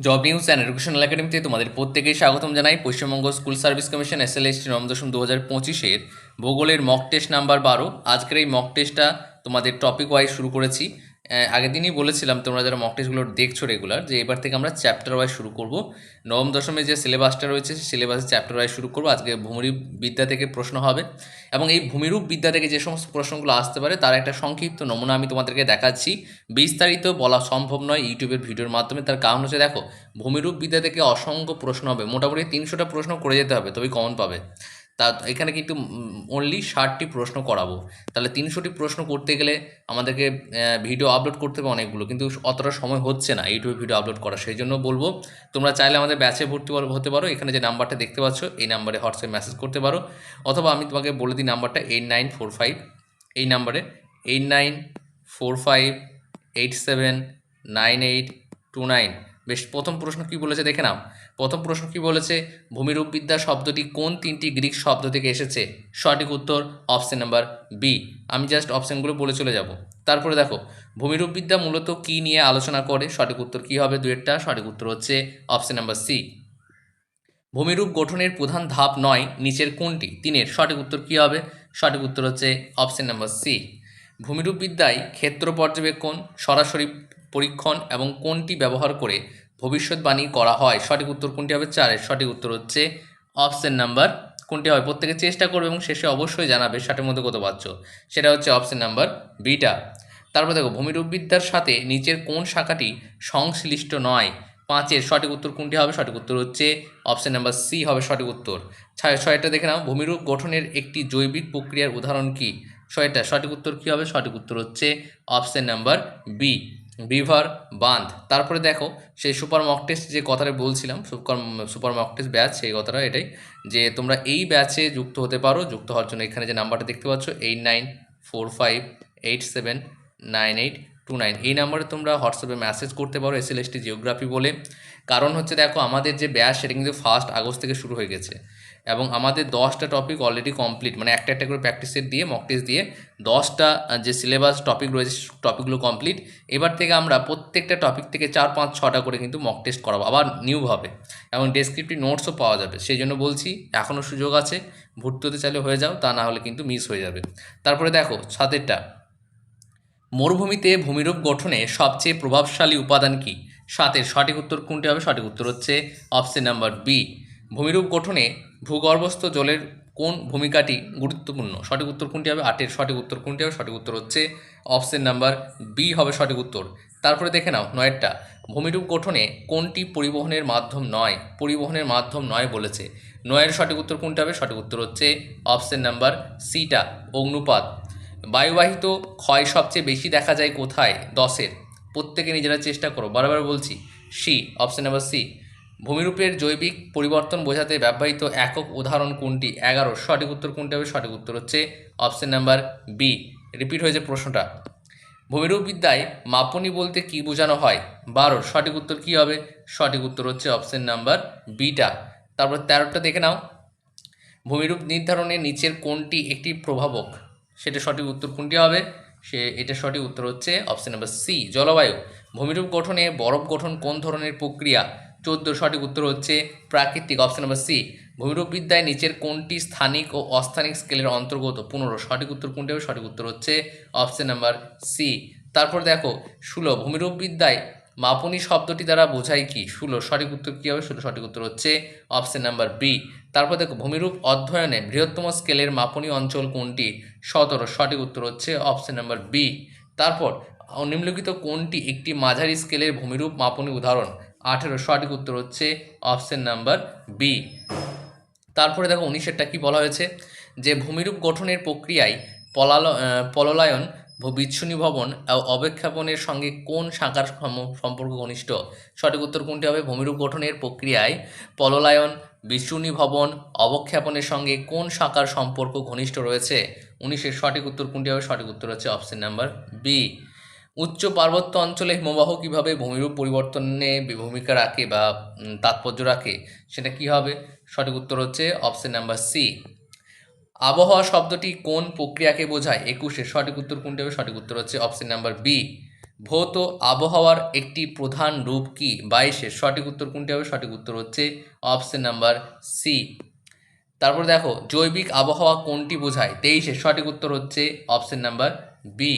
Job news and educational একাডেমিতে তোমাদের প্রত্যেকেই স্বাগতম জানাই। Paschimbanga School Service Commission S L S নম দশম দু হাজার পঁচিশের ভূগোলের মক টেস্ট নাম্বার বারো। আজকের এই মক টেস্টটা তোমাদের টপিক ওয়াইজ শুরু করেছি। আগের দিনই বলেছিলাম, তোমরা যারা মক টেস্টগুলো দেখছ রেগুলার যে এবার থেকে আমরা চ্যাপ্টার ওয়াইজ শুরু করব। নবম, দশমে যে সিলেবাসটা রয়েছে, সেই সিলেবাসে চ্যাপ্টার ওয়াইজ শুরু করব। আজকে ভূমিরূপ বিদ্যা থেকে প্রশ্ন হবে। এবং এই ভূমিরূপ বিদ্যা থেকে যে সমস্ত প্রশ্নগুলো আসতে পারে, তার একটা সংক্ষিপ্ত নমুনা আমি তোমাদেরকে দেখাচ্ছি। বিস্তারিত বলা সম্ভব নয় ইউটিউবের ভিডিওর মাধ্যমে, তার কারণ হচ্ছে দেখো, ভূমিরূপ বিদ্যা থেকে অসংখ্য প্রশ্ন হবে। মোটামুটি তিনশোটা প্রশ্ন করে যেতে হবে, তবেই কমন পাবে। তা এখানে কিন্তু অনলি ষাটটি প্রশ্ন করাবো। তাহলে তিনশোটি প্রশ্ন করতে গেলে আমাদেরকে ভিডিও আপলোড করতে হবে অনেকগুলো, কিন্তু অতটা সময় হচ্ছে না ইউটিউবে ভিডিও আপলোড করা। সেই জন্য বলব, তোমরা চাইলে আমাদের ব্যাচে ভর্তি হতে পারো। এখানে যে নাম্বারটা দেখতে পাচ্ছ, এই নাম্বারে হোয়াটসঅ্যাপ মেসেজ করতে পারো। অথবা আমি তোমাকে বলে দিই নাম্বারটা এইট নাইন ফোর ফাইভ এই নাম্বারে eight nine four five eight seven nine eight two nine বেশ, প্রথম প্রশ্ন কী বলেছে দেখে নাও। প্রথম প্রশ্ন কি বলেছে, ভূমিরূপবিদ্যা শব্দটি কোন তিনটি গ্রিক শব্দ থেকে এসেছে? সঠিক উত্তর অপশন নাম্বার বি আমি জাস্ট অপশনগুলো বলে চলে যাব। তারপরে দেখো, ভূমিরূপবিদ্যা মূলত কি নিয়ে আলোচনা করে? সঠিক উত্তর কি হবে দুয়েরটা সঠিক উত্তর হচ্ছে অপশন নাম্বার সি ভূমিরূপ গঠনের প্রধান ধাপ নয়, নিচের কোনটি? তিনের। সঠিক উত্তর কী হবে? সঠিক উত্তর হচ্ছে অপশন নাম্বার সি ভূমিরূপ বিদ্যায় ক্ষেত্র পর্যবেক্ষণ, সরাসরি পরীক্ষণ এবং কোনটি ব্যবহার করে ভবিষ্যৎবাণী করা হয়। সঠিক উত্তর কোনটি হবে? চারের সঠিক উত্তর হচ্ছে অপশন নাম্বার কোনটি হবে প্রত্যেকে চেষ্টা করবে এবং শেষে অবশ্যই জানাবে ষাটের মধ্যে কত পাচ্ছ। সেটা হচ্ছে অপশন নাম্বার বিটা। তারপর দেখো ভূমিরূপ বিদ্যার সাথে নিচের কোন শাখাটি সংশ্লিষ্ট নয়? পাঁচের সঠিক উত্তর কোনটি হবে? সঠিক উত্তর হচ্ছে অপশন নাম্বার সি হবে সঠিক উত্তর। ছয়, ছয়টা দেখে নাও। ভূমিরূপ গঠনের একটি জৈবিক প্রক্রিয়ার উদাহরণ কি? ছয়টা। সঠিক উত্তর কী হবে? সঠিক উত্তর হচ্ছে অপশন নাম্বার বি। বিভার বাঁধ। তারপরে দেখো, সেই সুপার মক টেস্ট যে কথাটা বলছিলাম, super super mock test batch, সেই কথাটা এটাই, যে তোমরা এই ব্যাচে যুক্ত হতে পারো, যুক্ত হওয়ার জন্য এখানে যে নাম্বারটা দেখতে পাচ্ছ, eight nine four five eight seven nine eight two nine. এই নাম্বারে তোমরা হোয়াটসঅ্যাপে মেসেজ করতে পারো এস এল জিওগ্রাফি বলে। কারণ হচ্ছে দেখো, আমাদের যে ব্যাচ, সেটা কিন্তু ফার্স্ট আগস্ট থেকে শুরু হয়ে গেছে। এবং আমাদের দশটা টপিক অলরেডি কমপ্লিট মানে একটা একটা করে প্র্যাকটিস সেট দিয়ে মক টেস্ট দিয়ে দশটা যে সিলেবাস টপিক রয়েছে টপিকগুলো কমপ্লিট এবার থেকে আমরা প্রত্যেকটা টপিক থেকে চার, পাঁচ, ছটা করে কিন্তু মক টেস্ট করাবো, আবার নিউ হবে এবং ডেসক্রিপটিভ নোটসও পাওয়া যাবে। সেই জন্য বলছি, এখনও সুযোগ আছে, ভর্তি হতে চাইলে হয়ে যাও, তা না হলে কিন্তু মিস হয়ে যাবে। তারপরে দেখো, সাতেরটা। মরুভূমিতে ভূমিরূপ গঠনে সবচেয়ে প্রভাবশালী উপাদান কি? সাতের সঠিক উত্তর কোনটি হবে? সঠিক উত্তর হচ্ছে অপশন নাম্বার বি ভূমিরূপ গঠনে ভূগর্ভস্থ জলের কোন ভূমিকাটি গুরুত্বপূর্ণ? সঠিক উত্তর কোনটি হবে? আটের সঠিক উত্তর কোনটি হবে? সঠিক উত্তর হচ্ছে অপশন নাম্বার বি হবে সঠিক উত্তর। তারপরে দেখে নাও, নয়েরটা। ভূমিরূপ গঠনে কোনটি পরিবহনের মাধ্যম নয়? পরিবহনের মাধ্যম নয় বলেছে। নয়ের সঠিক উত্তর কোনটি হবে? সঠিক উত্তর হচ্ছে অপশন নাম্বার সিটা, অগ্নুপাত। বায়ুবাহিত ক্ষয় সবচেয়ে বেশি দেখা যায় কোথায়? দশের। প্রত্যেকে নিজেরা চেষ্টা করো। বারবার বলছি, সি, অপশন নাম্বার সি। ভূমিরূপের জৈবিক পরিবর্তন বোঝাতে ব্যবহৃত একক উদাহরণ কোনটি? এগারো। সঠিক উত্তর কোনটি হবে? সঠিক উত্তর হচ্ছে অপশন নাম্বার বি রিপিট হয়েছে প্রশ্নটা। ভূমিরূপ বিদ্যায় মাপনি বলতে কি বোঝানো হয়? বারো। সঠিক উত্তর কি হবে? সঠিক উত্তর হচ্ছে অপশন নাম্বার বিটা তারপর তেরোটা দেখে নাও। ভূমিরূপ নির্ধারণে নিচের কোনটি একটি প্রভাবক? সেটা সঠিক উত্তর কোনটি হবে? সে, এটা সঠিক উত্তর হচ্ছে অপশন নাম্বার সি জলবায়ু। ভূমিরূপ গঠনে বরফ গঠন কোন ধরনের প্রক্রিয়া? চোদ্দ সঠিক উত্তর হচ্ছে প্রাকৃতিক। অপশন নাম্বার সি ভূমিরূপ বিদ্যায় নিচের কোনটি স্থানিক ও অস্থানিক স্কেলের অন্তর্গত? পনেরো, সঠিক উত্তর কোনটি হবে? সঠিক উত্তর হচ্ছে অপশন নাম্বার সি তারপর দেখো, ষোলো ভূমিরূপ বিদ্যায় মাপনি শব্দটি দ্বারা বোঝায় কি? ষোলো, সঠিক উত্তর কী হবে? ষোলো, সঠিক উত্তর হচ্ছে অপশন নাম্বার বি তারপর দেখো, ভূমিরূপ অধ্যয়নে বৃহত্তম স্কেলের মাপনী অঞ্চল কোনটি? সতেরো, সঠিক উত্তর হচ্ছে অপশন নাম্বার বি তারপর, নিম্নলিখিত কোনটি একটি মাঝারি স্কেলের ভূমিরূপ মাপনী উদাহরণ? আঠেরো, সঠিক উত্তর হচ্ছে অপশন নাম্বার বি তারপরে দেখো উনিশেরটা কি বলা হয়েছে? যে ভূমিরূপ গঠনের প্রক্রিয়ায় পলাল পললায়ন বিচ্ছুনি ভবন ও অবক্ষেপণের সঙ্গে কোন শাখার সম্পর্ক ঘনিষ্ঠ? সঠিক উত্তর কোনটি হবে? ভূমিরূপ গঠনের প্রক্রিয়ায় পললায়ন, বিচ্ছুনি ভবন, অবক্ষেপণের সঙ্গে কোন শাখার সম্পর্ক ঘনিষ্ঠ রয়েছে? উনিশের সঠিক উত্তর কোনটি হবে? সঠিক উত্তর হচ্ছে অপশন নাম্বার বি উচ্চ পার্বত্য অঞ্চলে হিমবাহ কীভাবে ভূমিরূপ পরিবর্তনে ভূমিকা রাখে বা তাৎপর্য রাখে, সেটা কি হবে? সঠিক উত্তর হচ্ছে অপশন নাম্বার সি আবহাওয়া শব্দটি কোন প্রক্রিয়াকে বোঝায়? একুশে, সঠিক উত্তর কোনটি হবে? সঠিক উত্তর হচ্ছে অপশন নাম্বার বি ভৌত আবহাওয়ার একটি প্রধান রূপ কি? বাইশের সঠিক উত্তর কোনটি হবে? সঠিক উত্তর হচ্ছে অপশন নাম্বার সি তারপর দেখো, জৈবিক আবহাওয়া কোনটি বোঝায়? তেইশে, সঠিক উত্তর হচ্ছে অপশন নাম্বার বি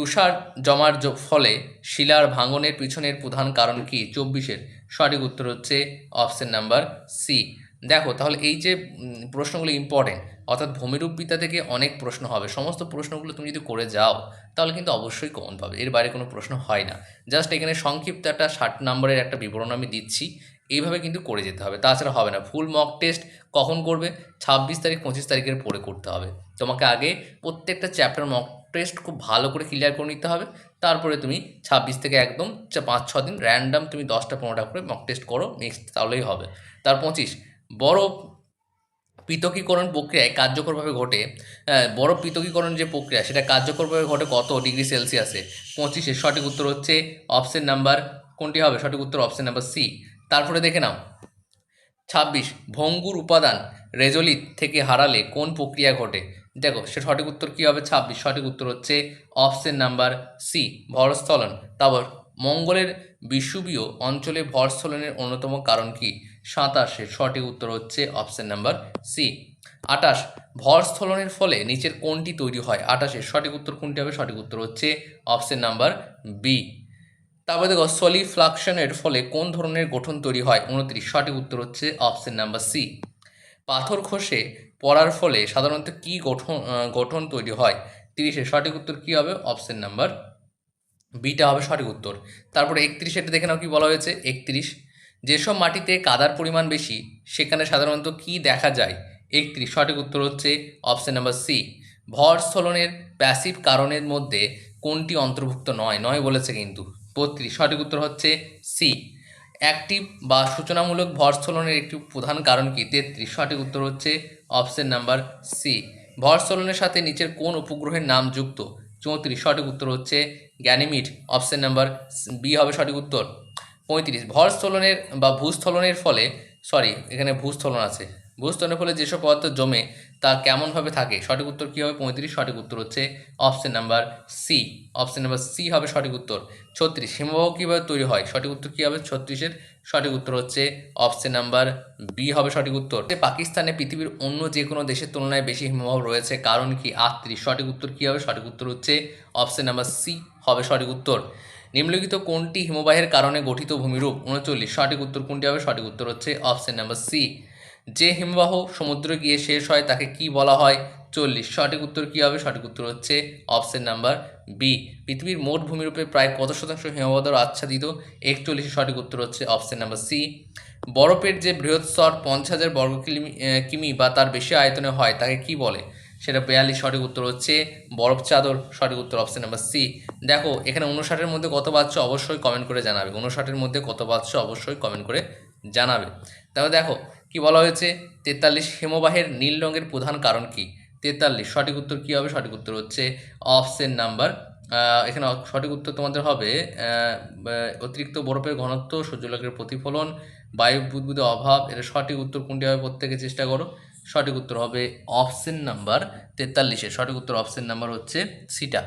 তুষার জমার ফলে শিলার ভাঙনের পিছনের প্রধান কারণ কি? চব্বিশের সঠিক উত্তর হচ্ছে অপশন নাম্বার সি দেখো, তাহলে এই যে প্রশ্নগুলো ইম্পর্টেন্ট অর্থাৎ ভূমিরূপবিদ্যা থেকে অনেক প্রশ্ন হবে। সমস্ত প্রশ্নগুলো তুমি যদি করে যাও, তাহলে কিন্তু অবশ্যই কমন পাবে। এর বাইরে কোনো প্রশ্ন হয় না। জাস্ট এখানে সংক্ষিপ্ত একটা ষাট নম্বরের একটা বিবরণ আমি দিচ্ছি। এইভাবে কিন্তু করে যেতে হবে। তাছাড়া হবে না। ফুল মক টেস্ট কখন করবে? ছাব্বিশ তারিখ, পঁচিশ তারিখের পরে করতে হবে। তোমাকে আগে প্রত্যেকটা চ্যাপ্টার মক টেস্ট খুব ভালো করে ক্লিয়ার করে নিতে হবে। তারপরে তুমি ছাব্বিশ থেকে একদম পাঁচ ছ দিন র্যান্ডাম তুমি দশটা পনেরোটা করে মক টেস্ট করো নেক্সট তাহলেই হবে। তার পঁচিশ বড় পৃথকীকরণ প্রক্রিয়ায় কার্যকরভাবে ঘটে আহ, বড় পৃথকীকরণ যে প্রক্রিয়া সেটা কার্যকরভাবে ঘটে কত ডিগ্রি সেলসিয়াসে? পঁচিশে সঠিক উত্তর হচ্ছে অপশন নাম্বার কোনটি হবে? সঠিক উত্তর অপশন নাম্বার সি তারপরে দেখে নাও। ছাব্বিশ ভঙ্গুর উপাদান রেজোলিথ থেকে হারালে কোন প্রক্রিয়া ঘটে? দেখো, সে সঠিক উত্তর কী হবে? ছাব্বিশ। সঠিক উত্তর হচ্ছে অপশন নাম্বার সি ভরস্থলন। তারপর, মঙ্গলের বিষুবীয় অঞ্চলে ভরস্থলনের অন্যতম কারণ কি? সাতাশের সঠিক উত্তর হচ্ছে অপশন নাম্বার সি আটাশ ভরস্থলনের ফলে নিচের কোনটি তৈরি হয়। আটাশের সঠিক উত্তর কোনটি হবে? সঠিক উত্তর হচ্ছে অপশন নাম্বার বি তারপরে দেখো সলিফ্লাকশনের ফলে কোন ধরনের গঠন তৈরি হয়? উনত্রিশ। সঠিক উত্তর হচ্ছে অপশন নাম্বার সি পাথর খসে পড়ার ফলে সাধারণত কি গঠন গঠন তৈরি হয়? তিরিশে সঠিক উত্তর কি হবে? অপশন নাম্বার বিটা হবে সঠিক উত্তর। তারপরে একত্রিশ এটা দেখে নাও কি বলা হয়েছে? একত্রিশ। যেসব মাটিতে কাদার পরিমাণ বেশি, সেখানে সাধারণত কি দেখা যায়? একত্রিশ। সঠিক উত্তর হচ্ছে অপশন নাম্বার সি ভরস্থলনের প্যাসিভ কারণের মধ্যে কোনটি অন্তর্ভুক্ত নয়? নয় বলেছে কিন্তু। বত্রিশ। সঠিক উত্তর হচ্ছে সি অ্যাক্টিভ বা সূচনামূলক ভরস্থলনের একটি প্রধান কারণ কি? তেত্রিশ। সঠিক উত্তর হচ্ছে অপশন নাম্বার সি। ভরস্থলনের সাথে নিচের কোন উপগ্রহের নাম যুক্ত? চৌত্রিশ। সঠিক উত্তর হচ্ছে গ্যানিমিড। অপশন নাম্বার বি হবে সঠিক উত্তর। পঁয়ত্রিশ। ভরস্থলনের বা ভূস্থলনের ফলে, সরি, এখানে ভূস্থলন আছে। ভূস্থলনের ফলে যেসব পদার্থ জমে তা কেমনভাবে থাকে? সঠিক উত্তর কী হবে? পঁয়ত্রিশ। সঠিক উত্তর হচ্ছে option number C option number C হবে সঠিক উত্তর। ছত্রিশ। হিমবাহ কীভাবে তৈরি হয়? সঠিক উত্তর কী হবে? ছত্রিশের। সঠিক উত্তর হচ্ছে অপশন নাম্বার বি হবে সঠিক উত্তর। পাকিস্তানে পৃথিবীর অন্য যে কোনো দেশের তুলনায় বেশি হিমবাহ রয়েছে, কারণ কি? আটত্রিশ। সঠিক উত্তর কী হবে? সঠিক উত্তর হচ্ছে অপশন নাম্বার সি হবে সঠিক উত্তর। নিম্নলিখিত কোনটি হিমবাহের কারণে গঠিত ভূমিরূপ? উনচল্লিশ। সঠিক উত্তর কোনটি হবে? সঠিক উত্তর হচ্ছে অপশন নাম্বার সি যে হিমবাহ সমুদ্রে গিয়ে শেষ হয় তাকে কি বলা হয়? চল্লিশ। সঠিক উত্তর কী হবে? সঠিক উত্তর হচ্ছে অপশন নাম্বার বি। পৃথিবীর মোট ভূমিরূপে প্রায় কত শতাংশ হিমবাহ আচ্ছাদিত? একচল্লিশ সঠিক উত্তর হচ্ছে অপশন নাম্বার সি। বরফের যে বৃহৎ স্তর পঞ্চাশ হাজার বর্গ কিমি বা তার বেশি আয়তনে হয় তাকে কি বলে? সেটা বেয়াল্লিশ সঠিক উত্তর হচ্ছে বরফ চাদর। সঠিক উত্তর অপশন নাম্বার সি। দেখো, এখানে উনষাটের মধ্যে কত পাচ্ছ অবশ্যই কমেন্ট করে জানাবে। উনষাটের মধ্যে কত পাচ্ছ অবশ্যই কমেন্ট করে জানাবে। তাহলে দেখো কি বলা হয়েছে? তেতাল্লিশ হিমবাহের নীল রঙের প্রধান কারণ কি? তেতাল্লিশ, সঠিক উত্তর কী হবে? সঠিক উত্তর হচ্ছে অপশন নাম্বার। এখানে সঠিক উত্তর তোমাদের হবে অতিরিক্ত বরফের ঘনত্ব সূর্যলোকের প্রতিফলন, বায়ু বুদ্বুদের অভাব এটা সঠিক উত্তর কোনটি হবে প্রত্যেকে চেষ্টা করো। সঠিক উত্তর হবে অপশন নাম্বার তেতাল্লিশে। সঠিক উত্তর অপশন নাম্বার হচ্ছে সিটা।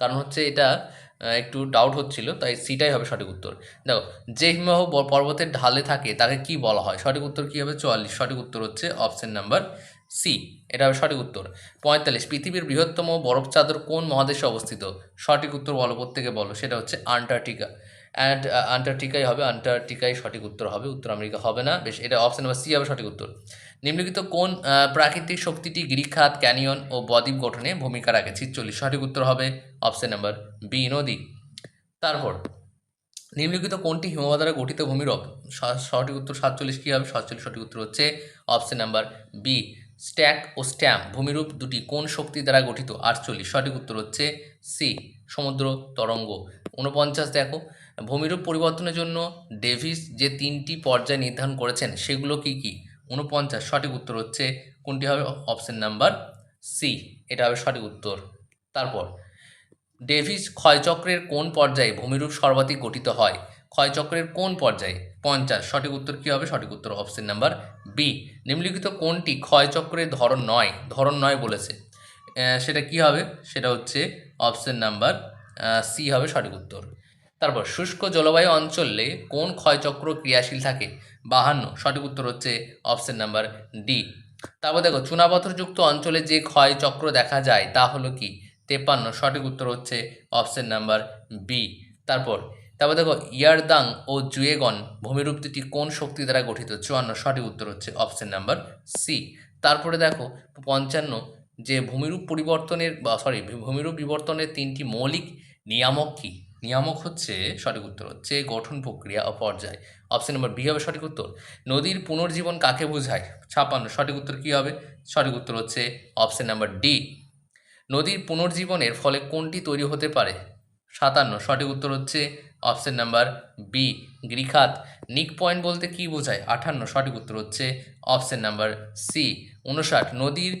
কারণ হচ্ছে এটা একটু ডাউট হচ্ছিল, তাই সিটাই হবে সঠিক উত্তর। দেখো, যে হিমবাহ পর্বতের ঢালে থাকে, তাকে কি বলা হয়? সঠিক উত্তর কী হবে? চুয়াল্লিশ। সঠিক উত্তর হচ্ছে অপশন নাম্বার সি এটা হবে সঠিক উত্তর। পঁয়তাল্লিশ। পৃথিবীর বৃহত্তম বরফ চাদর কোন মহাদেশে অবস্থিত? সঠিক উত্তর বলো, প্রত্যেকে বলো, সেটা হচ্ছে আন্টার্কটিকা। অ্যান্ড আন্টার্কটিকাই হবে, আন্টার্কটিকাই সঠিক উত্তর হবে, উত্তর আমেরিকা হবে না। বেশ, এটা অপশন নাম্বার সি হবে সঠিক উত্তর। নিম্নলিখিত কোন প্রাকৃতিক শক্তিটি গিরিখাত ক্যানিয়ন ও বদ্বীপ গঠনে ভূমিকা রাখে? ছিচল্লিশ সঠিক উত্তর হবে অপশন নাম্বার বি নদী। তারপর, নিম্নলিখিত কোনটি হিমবাহ দ্বারা গঠিত ভূমিরূপ? সঠিক উত্তর সাতচল্লিশ কী হবে? সাতচল্লিশ সঠিক উত্তর হচ্ছে অপশন নাম্বার বি স্ট্যাক ও স্ট্যাম্প। ভূমিরূপ দুটি কোন শক্তি দ্বারা গঠিত? আটচল্লিশ। সঠিক উত্তর হচ্ছে সি সমুদ্র, তরঙ্গ। ঊনপঞ্চাশ দেখো, ভূমিরূপ পরিবর্তনের জন্য ডেভিস যে তিনটি পর্যায় নির্ধারণ করেছেন, সেগুলো কি কি? ঊনপঞ্চাশ, সঠিক উত্তর হচ্ছে কোনটি হবে? অপশন নাম্বার সি, এটা হবে সঠিক উত্তর। তারপর, ডেভিস ক্ষয়চক্রের কোন পর্যায়ে ভূমিরূপ সর্বাধিক গঠিত হয়? ক্ষয়চক্রের কোন পর্যায়ে? পঞ্চাশ, সঠিক উত্তর কী হবে? সঠিক উত্তর অপশন নাম্বার বি। নিম্নলিখিত কোনটি ক্ষয়চক্রের ধরন নয়? ধরন নয় বলেছে। সেটা কি হবে? সেটা হচ্ছে অপশন নাম্বার সি হবে সঠিক উত্তর। তারপর, শুষ্ক জলবায়ু অঞ্চলে কোন ক্ষয়চক্র ক্রিয়াশীল থাকে? বাহান্ন। সঠিক উত্তর হচ্ছে অপশন নাম্বার ডি তারপর দেখো, চুনাপথরযুক্ত অঞ্চলে যে ক্ষয় চক্র দেখা যায়, তা হলো কি? তেপ্পান্ন। সঠিক উত্তর হচ্ছে অপশন নাম্বার বি তারপর তারপর দেখো, ইয়ারদাং ও জুয়েগন ভূমিরূপ দুটি কোন শক্তি দ্বারা গঠিত? চুয়ান্ন। সঠিক উত্তর হচ্ছে অপশন নাম্বার সি তারপরে দেখো, পঞ্চান্ন, যে ভূমিরূপ পরিবর্তনের বা সরি ভূমিরূপ বিবর্তনের তিনটি মৌলিক নিয়ামক কি? নিয়ামক হচ্ছে সঠিক উত্তর হচ্ছে গঠন প্রক্রিয়া ও পর্যায়। অপশন নম্বর বি হবে সঠিক উত্তর। নদীর পুনর্জীবন কাকে বোঝায়? ছাপান্ন সঠিক উত্তর কী হবে? সঠিক উত্তর হচ্ছে অপশন নাম্বার ডি নদীর পুনর্জীবনের ফলে কোনটি তৈরি হতে পারে? সাতান্ন, সঠিক উত্তর হচ্ছে অপশন নাম্বার বি গ্রিখাত, নিক পয়েন্ট বলতে কি বোঝায়? আঠান্ন, সঠিক উত্তর হচ্ছে অপশন নাম্বার সি উনষাট, নদীর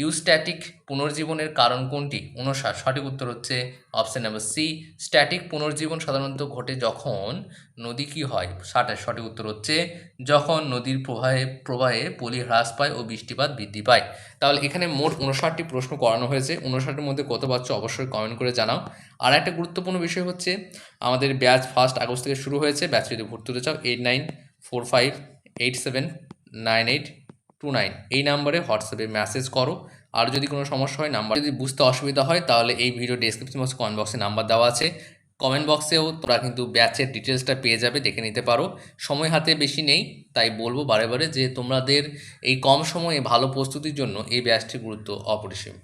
ইউস্ট্যাটিক পুনর্জীবনের কারণ কোনটি? উনষাট সঠিক উত্তর হচ্ছে অপশান নাম্বার সি, স্ট্যাটিক পুনর্জীবন সাধারণত ঘটে যখন নদী কি হয়? ষাটের সঠিক উত্তর হচ্ছে যখন নদীর প্রবাহে প্রবাহে পলি হ্রাস পায় ও বৃষ্টিপাত বৃদ্ধি পায়। তাহলে এখানে মোট উনষাটটি প্রশ্ন করানো হয়েছে। উনষাটের মধ্যে কত বাচ্চা অবশ্যই কমেন্ট করে জানাও। আর একটা গুরুত্বপূর্ণ বিষয় হচ্ছে, আমাদের ব্যাচ ফার্স্ট আগস্ট থেকে শুরু হয়েছে। ব্যাচ যদি ভর্তি হতে চাও eight nine four five eight seven nine eight two nine এই নাম্বারে হোয়াটসঅ্যাপে মেসেজ করো। আর যদি কোনো সমস্যা হয় নাম্বার যদি বুঝতে অসুবিধা হয়, তাহলে এই ভিডিও ডিসক্রিপশন বক্সে কমেন্ট বক্সে নাম্বার দেওয়া আছে। কমেন্ট বক্সেও তোরা কিন্তু ব্যাচের ডিটেলসটা পেয়ে যাবে, দেখে নিতে পারো। সময় হাতে বেশি নেই, তাই বলব বারে বারে যে তোমাদের এই কম সময়ে ভালো প্রস্তুতির জন্য এই ব্যাচটির গুরুত্ব অপরিসীম।